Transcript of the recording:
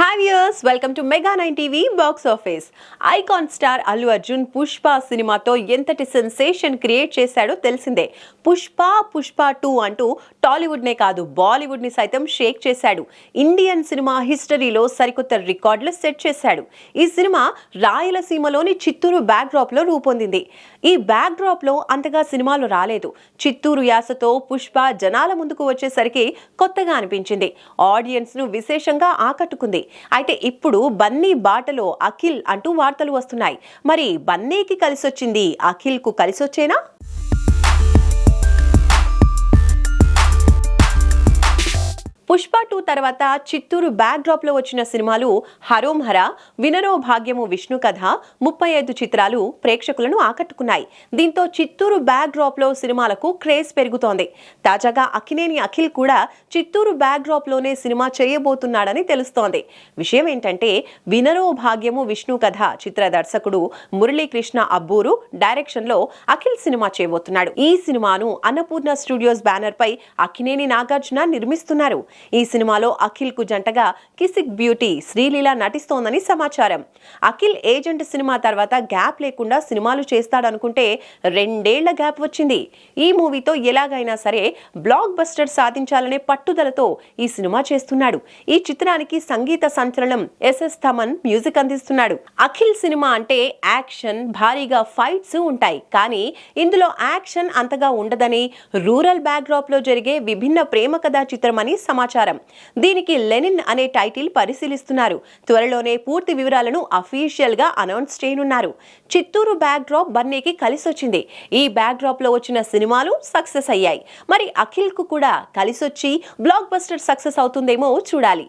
Hi viewers welcome to Mega nine TV box office icon star Allu Arjun Pushpa సినిమాతో ఎంతటి sensation create చేశాడో తెలిసిందే. Pushpa Pushpa two అంటూ టాలీవుడ్నే కాదు బాలీవుడ్ని సైతం షేక్ చేశాడు. ఇండియన్ సినిమా హిస్టరీలో సరికొత్త రికార్డులు సెట్ చేశాడు. ఈ సినిమా రాయలసీమలోని చిత్తూరు బ్యాక్డ్రాప్లో రూపొందింది. ఈ బ్యాక్డ్రాప్లో అంతగా సినిమాలు రాలేదు. చిత్తూరు యాసతో పుష్ప జనాల ముందుకు వచ్చేసరికి కొత్తగా అనిపించింది. ఆడియన్స్ను విశేషంగా ఆకట్టుకుంది. అయితే ఇప్పుడు బన్నీ బాటలో అఖిల్ అంటూ వార్తలు వస్తున్నాయి. మరి బన్నీకి కలిసొచ్చింది అఖిల్కు కలిసొచ్చేనా? పుష్ప టూ తర్వాత చిత్తూరు బ్యాక్ డ్రాప్లో వచ్చిన సినిమాలు హరోం హర వినరో భాగ్యము విష్ణు కథ ముప్పై ఐదు చిత్రాలు ప్రేక్షకులను ఆకట్టుకున్నాయి. దీంతో చిత్తూరు బ్యాక్ డ్రాప్లో సినిమాలకు క్రేజ్ పెరుగుతోంది. తాజాగా అక్కినేని అఖిల్ కూడా చిత్తూరు బ్యాక్ డ్రాప్లోనే సినిమా చేయబోతున్నాడని తెలుస్తోంది. విషయం ఏంటంటే వినరో భాగ్యము విష్ణు కథ చిత్ర దర్శకుడు మురళీకృష్ణ అబ్బూరు డైరెక్షన్లో అఖిల్ సినిమా చేయబోతున్నాడు. ఈ సినిమాను అన్నపూర్ణ స్టూడియోస్ బ్యానర్ పై అక్కినేని నాగార్జున నిర్మిస్తున్నారు. ఈ సినిమాలో అఖిల్కు జంటగా కిసిక్ బ్యూటీ శ్రీలీల నటిస్తోందని సమాచారం. అఖిల్ ఏజెంట్ సినిమా తర్వాత గ్యాప్ లేకుండా సినిమాలు చేస్తాడనుకుంటే రెండేళ్ళ గ్యాప్ వచ్చింది. ఈ మూవీతో ఎలాగైనా సరే బ్లాక్ బస్టర్ సాధించాలనే పట్టుదలతో ఈ సినిమా చేస్తున్నాడు. ఈ చిత్రానికి సంగీత సంచలనం ఎస్ఎస్ థమన్ మ్యూజిక్ అందిస్తున్నాడు. అఖిల్ సినిమా అంటే యాక్షన్ భారీగా ఫైట్స్ ఉంటాయి. కానీ ఇందులో యాక్షన్ అంతగా ఉండదని రూరల్ బ్యాక్డ్రాప్లో జరిగే విభిన్న ప్రేమ కథా చిత్రమని సమాచారం. దీనికి లెనిన్ అనే టైటిల్ పరిశీలిస్తున్నారు. త్వరలోనే పూర్తి వివరాలను అఫీషియల్గా అనౌన్స్ చేయనున్నారు. చిత్తూరు బ్యాక్ డ్రాప్ బన్నీకి కలిసొచ్చింది. ఈ బ్యాక్డ్రాప్లో వచ్చిన సినిమాలు సక్సెస్ అయ్యాయి. మరి అఖిల్కు కూడా కలిసొచ్చి బ్లాక్ బస్టర్ సక్సెస్ అవుతుందేమో చూడాలి.